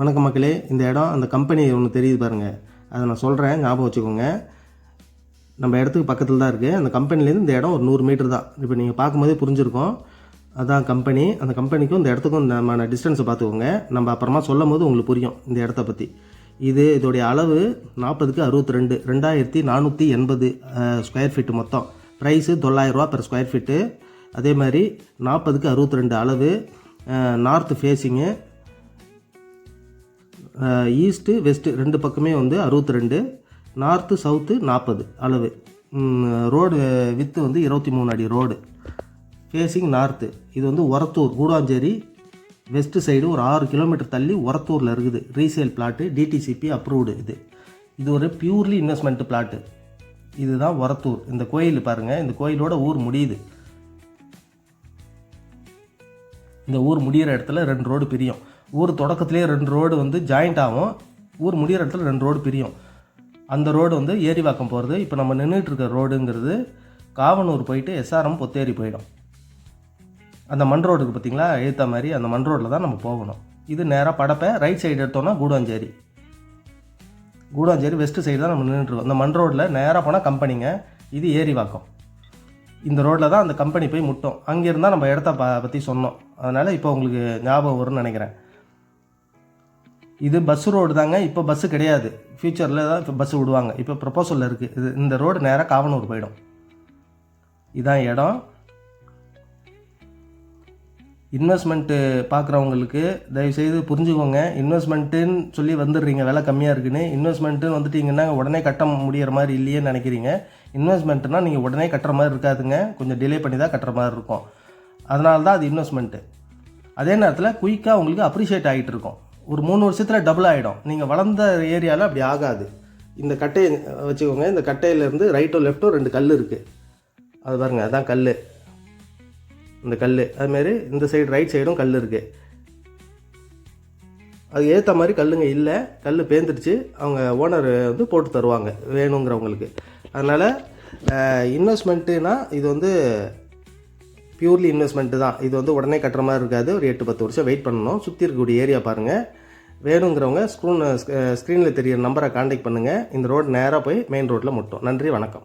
வணக்கம் மக்களே இந்த இடம் அந்த கம்பெனி ஒன்று தெரியுது பாருங்கள் அதை நான் சொல்கிறேன் ஞாபகம் வச்சுக்கோங்க. நம்ம இடத்துக்கு பக்கத்தில் தான் இருக்குது அந்த கம்பெனிலேருந்து இந்த இடம் ஒரு நூறு மீட்டர் தான். இப்போ நீங்கள் பார்க்கும்போதே புரிஞ்சிருக்கும். அதான் கம்பெனி அந்த கம்பெனிக்கும் இந்த இடத்துக்கும் நம்ம டிஸ்டன்ஸை பார்த்துக்கோங்க. நம்ம அப்புறமா சொல்லும் போது உங்களுக்கு புரியும் இந்த இடத்த பற்றி இது இதோடைய அளவு நாற்பதுக்கு அறுபத்தி ரெண்டு ரெண்டாயிரத்தி நானூற்றி எண்பது ஸ்கொயர் ஃபீட்டு மொத்தம். ப்ரைஸு தொள்ளாயிரரூவா பெர் ஸ்கொயர் ஃபீட்டு அதே மாதிரி நாற்பதுக்கு அறுபத்தி ரெண்டு அளவு நார்த்து ஃபேஸிங்கு ஈஸ்ட்டு வெஸ்ட்டு ரெண்டு பக்கமே வந்து அறுபத்தி ரெண்டு நார்த்து சவுத்து நாற்பது அளவு. ரோடு வித்து வந்து இருபத்தி மூணு அடி ரோடு ஃபேஸிங் நார்த்து இது வந்து ஒரத்தூர் கூடாஞ்சேரி வெஸ்ட்டு சைடு ஒரு ஆறு கிலோமீட்டர் தள்ளி ஒரத்தூரில் இருக்குது. ரீசேல் பிளாட்டு டிடிசிபி அப்ரூவ்டு இது. இது ஒரு பியூர்லி இன்வெஸ்ட்மெண்ட் பிளாட்டு இதுதான் ஒரத்தூர். இந்த கோயில் பாருங்கள் இந்த கோயிலோட ஊர் முடியுது. இந்த ஊர் முடிகிற இடத்துல ரெண்டு ரோடு பிரியும். ஊர் தொடக்கத்துலேயே ரெண்டு ரோடு வந்து ஜாயிண்ட் ஆகும் ஊர் முடிகிற இடத்துல ரெண்டு ரோடு பிரியும். அந்த ரோடு வந்து ஏரிவாக்கம் போகிறது இப்போ நம்ம நின்றுட்டு இருக்க ரோடுங்கிறது காவனூர் போயிட்டு எஸ்ஆர்எம் பொத்தேரி போயிடும். அந்த மண் ரோடுக்கு பார்த்தீங்களா ஏற்ற மாதிரி அந்த மண் ரோட்டில் தான் நம்ம போகணும். இது நேராக படப்பை ரைட் சைடு எடுத்தோம்னா கூடாஞ்சேரி. கூடாஞ்சேரி வெஸ்ட் சைடு தான் நம்ம நின்றுட்டுருக்கோம் அந்த மண் ரோட்டில் நேராக போனால் கம்பெனிங்க இது ஏரிவாக்கம். இந்த ரோட்டில் தான் அந்த கம்பெனி போய் முட்டும். அங்கே இருந்தால் நம்ம இடத்த ப பற்றி சொன்னோம். அதனால் இப்போ உங்களுக்கு ஞாபகம் வரும்னு நினைக்கிறேன். இது பஸ் ரோடு தாங்க. இப்போ பஸ்ஸு கிடையாது. ஃப்யூச்சரில் தான் இப்போ பஸ்ஸு விடுவாங்க. இப்போ ப்ரப்போசலில் இருக்குது இது இந்த ரோடு நேராக காவனூர் போயிடும். இதான் இடம். இன்வெஸ்ட்மெண்ட்டு பார்க்குறவங்களுக்கு தயவுசெய்து புரிஞ்சுக்கோங்க. இன்வெஸ்ட்மெண்ட்டுன்னு சொல்லி வந்துடுறீங்க. விலை கம்மியாக இருக்குன்னு. இன்வெஸ்ட்மெண்ட்டுன்னு வந்துட்டீங்கன்னா உடனே கட்ட முடியிற மாதிரி இல்லையேன்னு நினைக்கிறீங்க. இன்வெஸ்ட்மெண்ட்டுனால் நீங்கள் உடனே கட்டுற மாதிரி இருக்காதுங்க. கொஞ்சம் டிலே பண்ணி தான் கட்டுற மாதிரி இருக்கும். அதனால தான் அது இன்வெஸ்ட்மெண்ட்டு அதே நேரத்தில் குயிக்காக உங்களுக்கு அப்ரிஷியேட் ஆகிட்டு இருக்கும். ஒரு மூணு வருஷத்தில் டபுள் ஆகிடும் நீங்கள் வளர்ந்த ஏரியாவில் அப்படி ஆகாது. இந்த கட்டையை வச்சுக்கோங்க. இந்த கட்டையிலேருந்து ரைட்டோ லெஃப்ட்டோ ரெண்டு கல் இருக்குது அது பாருங்கள் அதுதான் கல் இந்த கல் அதுமாரி இந்த சைடு ரைட் சைடும் கல் இருக்குது அது ஏற்ற மாதிரி கல்லுங்க இல்லை கல் பேந்துருச்சு அவங்க ஓனர் வந்து போட்டு தருவாங்க வேணுங்கிறவங்களுக்கு. அதனால் இன்வெஸ்ட்மெண்ட்டுனா இது வந்து பியூர்லி இன்வெஸ்ட்மெண்ட்டு தான். இது வந்து உடனே கட்டுற மாதிரி இருக்காது. ஒரு எட்டு பத்து வருஷம் வெயிட் பண்ணணும். சுற்றி இருக்கக்கூடிய ஏரியா பாருங்கள் வேணுங்கிறவங்க ஸ்க்ரூன் ஸ்க்ரீனில் தெரியிற நம்பரை காண்டாக்ட் பண்ணுங்கள் இந்த ரோடு நேராக போய் மெயின் ரோட்டில் முட்டும். நன்றி வணக்கம்.